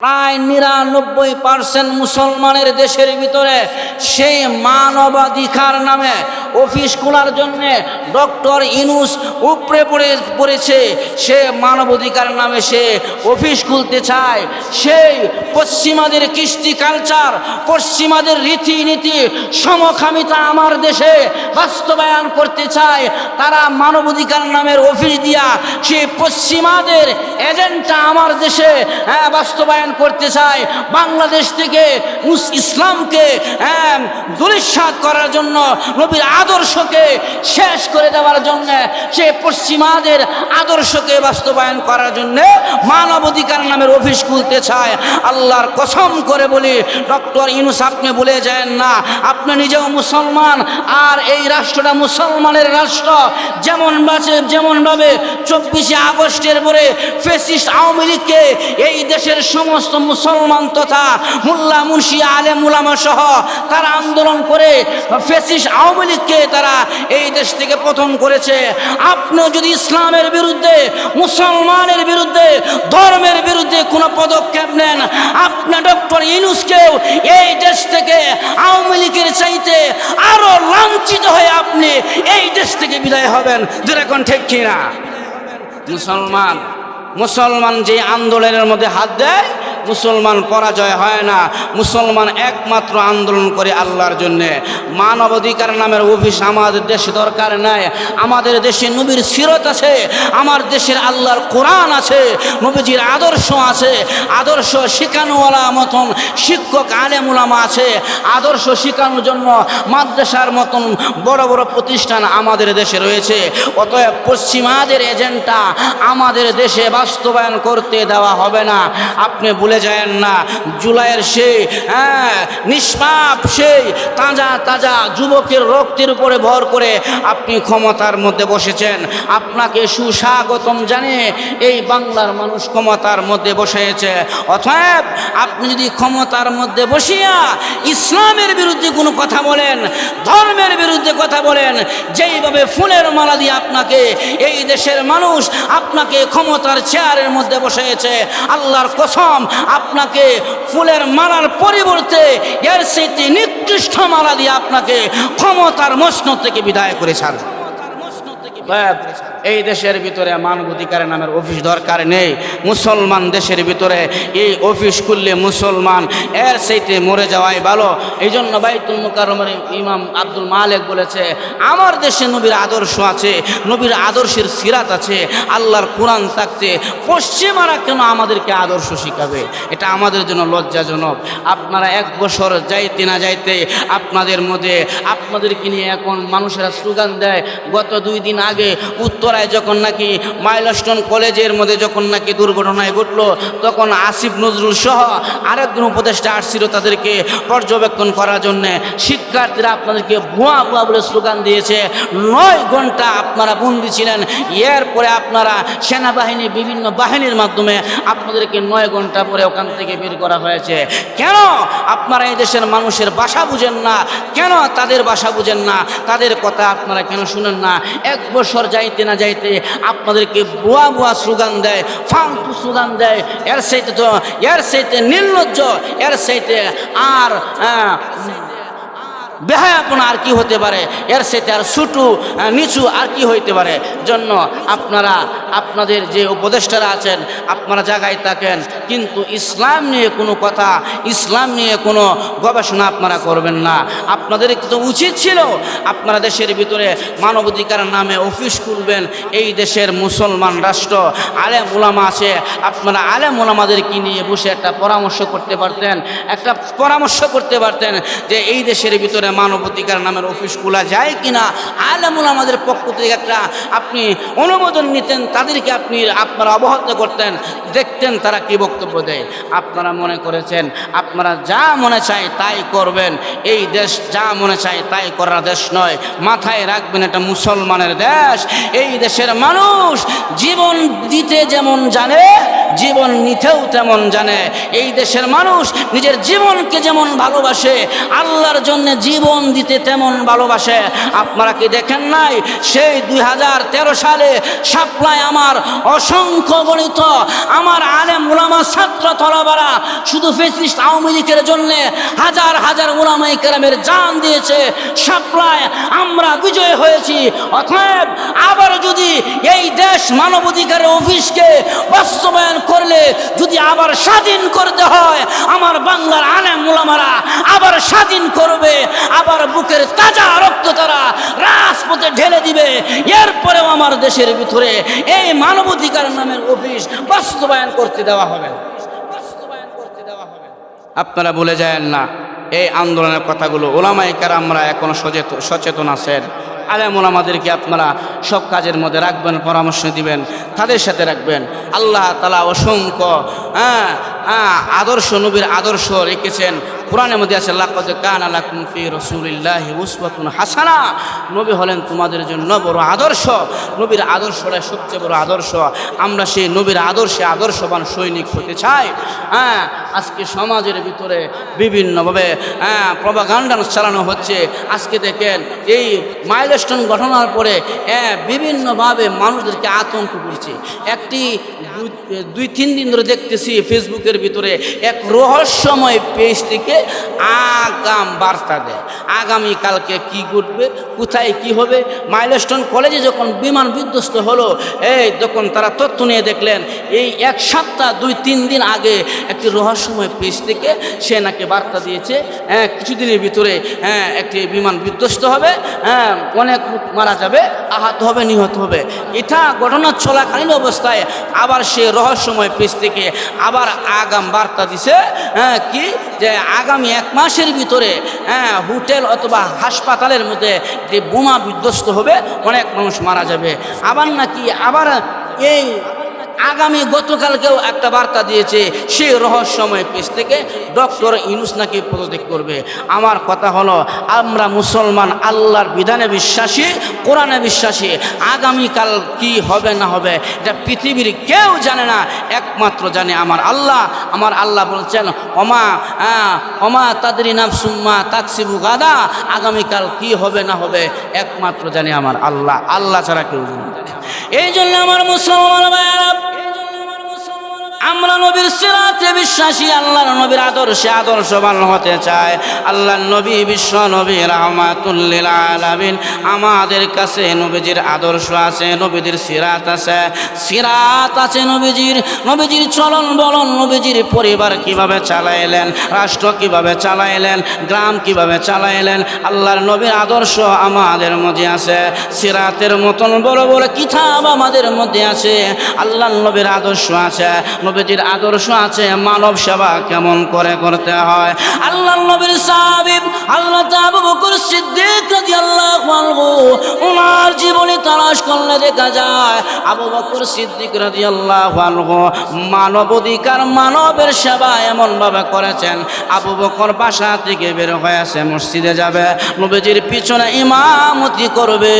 প্রায় নিরানব্বই পার্সেন্ট মুসলমানের দেশের ভিতরে সেই মানবাধিকার নামে অফিস খোলার জন্য ডক্টর ইনুস উপরে পড়ে পড়েছে। সে মানবাধিকার নামে সে অফিস খুলতে চায়। সেই পশ্চিমাদের কৃষ্টি কালচার পশ্চিমাদের রীতিনীতি সমকামিতা আমার দেশে বাস্তবায়ন করতে চায়। তারা মানবাধিকার নামের অফিস দিয়া সেই পশ্চিমাদের এজেন্টটা আমার দেশে হ্যাঁ, বাস্তবায়ন করতে চায় বাংলাদেশ থেকে ইসলামকে হ্যাঁ, দুরিশ্বাত করার জন্য নবীর আদর্শকে শেষ করে দেওয়ার জন্য সে পশ্চিমাদের আদর্শকে বাস্তবায়ন করার জন্য মানবাধিকার নামের অফিস খুলতে চায়। আল্লাহর কসম করে বলি ডক্টর ইনুস আপনি বলে যায় না আপনি নিজেও মুসলমান আর এই রাষ্ট্রটা মুসলমানের রাষ্ট্র। যেমন বাঁচে যেমনভাবে চব্বিশে আগস্টের পরে ফেসিস্ট আওয়ামী লীগকে এই দেশের সমস্ত মুসলমান তথা মোল্লা মুন্সি আলেম উলামা সহ তারা আন্দোলন করে ফেসিস আওয়ামী লীগকে তারা এই দেশ থেকে পতন করেছে। আপনি যদি ইসলামের বিরুদ্ধে, মুসলমানের বিরুদ্ধে, ধর্মের বিরুদ্ধে কোনো পদক্ষেপ নেন, আপনি ডক্টর ইনুসকেও এই দেশ থেকে আওয়ামী লীগের চাইতে আরও লাঞ্ছিত হয়ে আপনি এই দেশ থেকে বিদায় হবেন। যেরকম ঠিক কিনা? মুসলমান মুসলমান যে আন্দোলনের মধ্যে হাত দেয় মুসলমান পরাজয় হয় না। মুসলমান একমাত্র আন্দোলন করে আল্লাহর জন্যে। মানবাধিকার নামের অফিস আমাদের দেশে দরকার নাই। আমাদের দেশে নবীর সিরত আছে, আমার দেশের আল্লাহর কোরআন আছে, নবীজির আদর্শ আছে। আদর্শ শেখানোওয়ালা মতন শিক্ষক, আলেমুলামা আছে। আদর্শ শেখানোর জন্য মাদ্রাসার মতন বড় বড় প্রতিষ্ঠান আমাদের দেশে রয়েছে। অতএব পশ্চিমাদের এজেন্টটা আমাদের দেশে বাস্তবায়ন করতে দেওয়া হবে না। আপনি ভুলে যায়েন না। জুলাইয়ের সেই হ্যাঁ নিষ্পাপ সেই তাজা তাজা যুবকের রক্তের উপরে ভর করে আপনি ক্ষমতার মধ্যে বসেছেন। আপনাকে সুস্বাগতম জানিয়ে এই বাংলার মানুষ ক্ষমতার মধ্যে বসেছে। অতএব আপনি যদি ক্ষমতার মধ্যে বসিয়া ইসলামের বিরুদ্ধে কোনো কথা বলেন, ধর্মের বিরুদ্ধে কথা বলেন, যেইভাবে ফুলের মালা দিয়ে আপনাকে এই দেশের মানুষ আপনাকে ক্ষমতার চেয়ারের মধ্যে বসেছে, আল্লাহর কসম আপনাকে ফুলের মালার পরিবর্তে এর সেটি নিকৃষ্ট মালা দিয়ে আপনাকে ক্ষমতার মশ্ন থেকে বিদায় করে ছাড়বে অতএব এই দেশের ভিতরে মানবাধিকারের নামের অফিস দরকার নেই। মুসলমান দেশের ভিতরে এই অফিস খুললে মুসলমান এর সেইতে মরে যাওয়াই ভালো। এই জন্য বাইতুল মুকাররমের ইমাম আব্দুল মালেক বলেছে, আমার দেশে নবীর আদর্শ আছে, নবীর আদর্শের সিরাত আছে। আল্লাহর কোরআন থাকতে পশ্চিমারা কেন আমাদেরকে আদর্শ শিখাবে? এটা আমাদের জন্য লজ্জাজনক। আপনারা এক বছর যাইতে না যাইতে আপনাদের মধ্যে, আপনাদেরকে নিয়ে এখন মানুষেরা স্লোগান দেয়, গত দুই দিন আগে উত্তরায় যখন নাকি মাইলস্টোন কলেজের মধ্যে যখন নাকি দুর্ঘটনায় ঘটলো, তখন আসিফ নজরুল সহ আরেকজন উপদেষ্টা আসছিল তাদেরকে পর্যবেক্ষণ করার জন্যে। শিক্ষার্থীরা আপনাদেরকে ভুয়া ভুয়া বলে স্লোগান দিয়েছে, নয় ঘণ্টা আপনারা বন্দি ছিলেন, এরপরে আপনারা সেনাবাহিনী, বিভিন্ন বাহিনীর মাধ্যমে আপনাদেরকে নয় ঘণ্টা পরে ওখান থেকে বের করা হয়েছে। কেন আপনারা এই দেশের মানুষের বাসা বুঝেন না? কেন তাদের বাসা বুঝেন না? তাদের কথা আপনারা কেন শুনেন না? এক বছর যাইতে না যাইতে আপনাদেরকে বুয়া বুয়া স্লোগান দেয়, ফালতু স্লোগান দেয়। এর সাইতে তো এর সাইতে নির্লজ্জ, এর সাইতে আর বেহায়াপনা আর কি হতে পারে? এর সাথে আর ছুটু নিচু আর কি হইতে পারে? জন্য আপনারা, আপনাদের যে উপদেষ্টারা আছেন, আপনারা জায়গায় থাকেন। কিন্তু ইসলাম নিয়ে কোনো কথা, ইসলাম নিয়ে কোনো গবেষণা আপনারা করবেন না। আপনাদের তো উচিত ছিল, আপনারা দেশের ভিতরে মানবাধিকার নামে অফিস খুলবেন, এই দেশের মুসলমান রাষ্ট্র, আলেম ওলামা আছে, আপনারা আলেম ওলামাদেরকে নিয়ে বসে একটা পরামর্শ করতে পারতেন? একটা পরামর্শ করতে পারতেন যে এই দেশের ভিতরে মানবাধিকার নামের অফিস খোলা যায় কিনা? আলেমুল আমাদের পক্ষ থেকে একটা আপনি অনুমোদন নিতেন, তাদেরকে আপনি আপনারা অবহত করতেন, দেখতেন তারা কি বক্তব্য দেয়। আপনারা মনে করেছেন, আপনারা যা মনে চায় তাই করবেন। এই দেশ যা মনে চায় তাই করার দেশ নয়। মাথায় রাখবেন এটা মুসলমানের দেশ। এই দেশের মানুষ জীবন দিতে যেমন জানে জীবন নিতেও তেমন জানে। এই দেশের মানুষ নিজের জীবনকে যেমন ভালোবাসে, আল্লাহর জন্য জীবন দিতে তেমন ভালোবাসে। আপনারা কি দেখেন নাই? সেই দুই হাজার তেরো সালে সাপ্লাই আমার অসংখ্য গণিত, আমার আলেম উলামা ছাত্র তলাবারা শুধু ফেসিস্ট আওয়ামী লীগের জন্য হাজার হাজার উলামাই কেরামের জান দিয়েছে। সাপ্লাই, আমরা বিজয় হয়েছি। অতএব আবার যদি এই দেশ মানবাধিকারের অফিসকে বাস্তবায়ন করলে যদি আবার স্বাধীন করতে হয়, আমার বাংলার আলেম মুলামারা আবার স্বাধীন করবে, আবার বুকের তাজা রক্ত তারা রাজপথে ঢেলে দিবে। এরপরেও আমার দেশের ভিতরে এই মানবাধিকার নামের অফিস বাস্তবায়ন করতে দেওয়া হবে। আপনারা বলে যায় না, এই আন্দোলনের কথাগুলো ওলামাই কারামরা এখনও সচেতন আছেন। আলেম আমাদেরকে আপনারা সব কাজের মধ্যে রাখবেন, পরামর্শ দিবেন, তাদের সাথে রাখবেন। আল্লাহ তালা অসংখ্য হ্যাঁ হ্যাঁ আদর্শ নবীর আদর্শ রেখেছেন। কোরআনের মধ্যে আছে, লাকাদ কানা লাকুম ফি রাসূলিল্লাহি উসওয়াতুন হাসানা। নবী হলেন তোমাদের জন্য বড় আদর্শ। নবীর আদর্শটা সবচেয়ে বড় আদর্শ। আমরা সেই নবীর আদর্শে আদর্শবান সৈনিক হতে চাই। হ্যাঁ আজকে সমাজের ভিতরে বিভিন্নভাবে হ্যাঁ প্রভাগান্ডা চালানো হচ্ছে। আজকে দেখেন, এই মাইলস্টোন ঘটনার পরে হ্যাঁ বিভিন্নভাবে মানুষদেরকে আতঙ্ক করছে। একটি, দুই তিন দিন ধরে দেখতেছি ফেসবুকের ভিতরে এক রহস্যময় পেজ থেকে আগাম বার্তা দেয় আগামীকালকে কি ঘটবে? কোথায় কি হবে? মাইলস্টোন কলেজে যখন বিমান বিধ্বস্ত হলো, এই তখন তারা তথ্য নিয়ে দেখলেন, এই এক সপ্তাহ, দুই, তিন দিন আগে একটি রহস্যময় পেজ থেকে সে নাকি বার্তা দিয়েছে হ্যাঁ কিছুদিনের ভিতরে হ্যাঁ একটি বিমান বিধ্বস্ত হবে হ্যাঁ অনেক মারা যাবে, আহত হবে, নিহত হবে। এটা ঘটনা চলাকালীন অবস্থায় আবার সে রহস্যময় পেজ থেকে আবার আগাম বার্তা দিছে হ্যাঁ কি? যে আগামী এক মাসের ভিতরে হ্যাঁ হোটেল অথবা হাসপাতালের মধ্যে যে বোমা বিধ্বস্ত হবে, অনেক মানুষ মারা যাবে। আবার নাকি, আবার এই আগামী গতকালকেও একটা বার্তা দিয়েছে, সেই রহস্যময় পেজ থেকে ডক্টর ইনুস নাকি পদত্যাগ করবে। আমার কথা হলো, আমরা মুসলমান, আল্লাহর বিধানে বিশ্বাসী, কোরআনে বিশ্বাসী, আগামীকাল কি হবে না হবে, এটা পৃথিবীর কেউ জানে না, একমাত্র জানে আমার আল্লাহ। আমার আল্লাহ বলছেন অমা অমা নাম সুম্মা তাকসিবু গাদা। আগামীকাল কি হবে না হবে, একমাত্র জানে আমার আল্লাহ। আল্লাহ ছাড়া কেউ জানে। এই জন্য আমার মুসলমান ভাইয়েরা আমরা নবীর সিরাতে বিশ্বাসী, আল্লাহর নবীর আদর্শে আদর্শবান হতে চায় আল্লাহর নবী বিশ্ব নবী রহমাতুল্লিল আলামিন। আমাদের কাছে নবীজির আদর্শ আছে, নবীজির সিরাত আছে। সিরাত আছে নবীজির নবীজির চলন বলন, নবীজির পরিবার কীভাবে চালাইলেন, রাষ্ট্র কীভাবে চালাইলেন, গ্রাম কীভাবে চালাইলেন, আল্লাহর নবীর আদর্শ আমাদের মধ্যে আছে। সিরাতের মতন বড় বড় কিতাব আমাদের মধ্যে আছে। আল্লাহর নবীর আদর্শ আছে। নবীজির আদর্শ আছে, মানব সেবা কেমন করে করতে হয়? আল্লাহর নবীর সাহাবীব আল্লাহ আবু বকর সিদ্দিক রাদিয়াল্লাহু আনহু ওনার জীবনী তালাশ করলে দেখা যায়, আবু বকর সিদ্দিক রাদিয়াল্লাহু আনহু মানব অধিকার মানবের সেবা এমন ভাবে করেছেন। আবু বকর বাসা থেকে বের হয়ে আসে মসজিদে যাবে, নবীজির পিছনে ইমামতি করবে,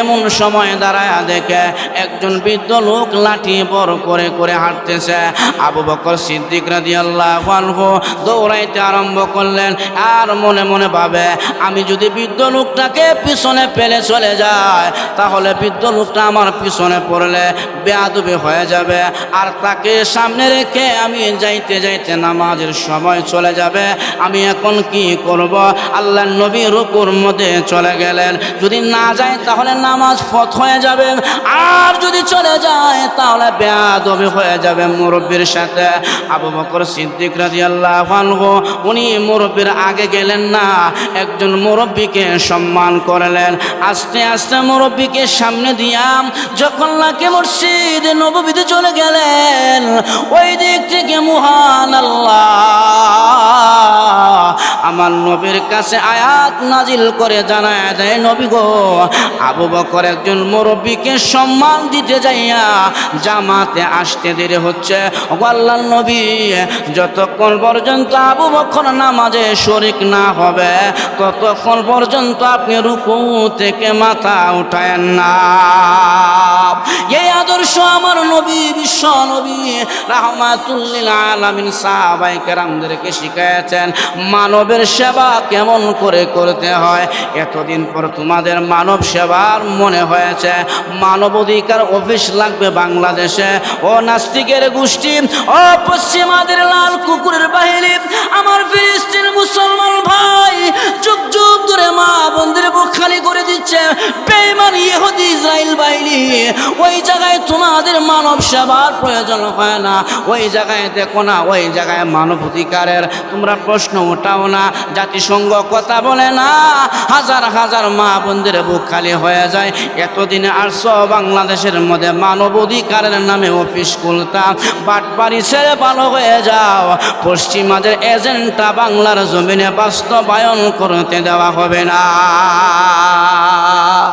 এমন সময় দাঁড়ায় দেখে একজন বৃদ্ধ লোক লাঠি বড় করে করে হাঁটতেছে। আবু বকর সিদ্দিক রাদিয়াল্লাহু আনহু দৌড়াইতে আরম্ভ করলেন। আর মনে মনে ভাবে, আমি যদি বৃদ্ধ লোকটাকে পিছনে পেলে চলে যায় তাহলে বৃদ্ধ লোকটা আমার পিছনে পড়লে বেয়াদবি হয়ে যাবে। আর তাকে সামনে রেখে আমি যাইতে যাইতে নামাজের সময় চলে যাবে। আমি এখন কি করব? আল্লাহ নবী রুকুর মধ্যে চলে গেলেন। যদি না যায়, তাহলে নামাজ ফত হয়ে যাবে। আর যদি চলে যায়, তাহলে বেয়াদবি হয়ে যাবে মুরব্বীর সাথে আবু বকর সিদ্দিক রাদিয়াল্লাহু আনহু, উনি মুরব্বীর আগে গেলেন না, একজন মুরব্বীকে সম্মান করলেন। আস্তে আস্তে মুরব্বীকে সামনে দিয়াম যখন নাকি মসজিদ নবীতে চলে গেলেন, ওই দিক থেকে মহান আল্লাহ আমার নবীর কাছে আয়াত নাজিল করে জানায় দেয়, নবী গো, আবু বকর একজন মুরব্বীকে সম্মান দিতে যাইয়া জামাতে আসতে দেরি হচ্ছে আল্লাহর নবী, যতক্ষণ পর্যন্ত আবু বক্ষর নামাজে শরিক না হবে, ততক্ষণ পর্যন্ত আপনি রুকু থেকে মাথা উঠায়েন না। এই আদর্শ নবী, বিশ্ব নবী রাহমাতুল্লিল আলামিন সাহাবাই কেরামদেরকে শিখিয়েছেন, মানবের সেবা কেমন করে করতে হয়? এতদিন পর তোমাদের মানব সেবার মনে হয়েছে, মানব অধিকার অফিস লাগবে বাংলাদেশে। ও নাস্তিকের গোষ্ঠী, ও পশ্চিমাদের লাল কুকুরের বাহিনী, আমার ফিলিস্তিন মুসলমান ভাই, যুগ যুগ ধরে মা বন্ধের বুক খালি করে দিচ্ছে, বেইমান ইহুদি ইসরায়েল বাহিনী, ওই জায়গায় তোমাদের মানব সেবার প্রয়োজন হয় না। ওই জায়গায় দেখো না, ওই জায়গায় মানব অধিকারের তোমরা প্রশ্ন উঠাও না। জাতিসংঘ কথা বলে না, হাজার হাজার মা বোনদের বুক খালি হয়ে যায়। এতদিনে আটশো বাংলাদেশের মধ্যে মানব অধিকারের নামে অফিস খুলতাম বাটবাড়ি ছেড়ে ভালো হয়ে যাও। পশ্চিমাদের এজেন্টটা বাংলার জমিনে বাস্তবায়ন করতে দেওয়া হবে না।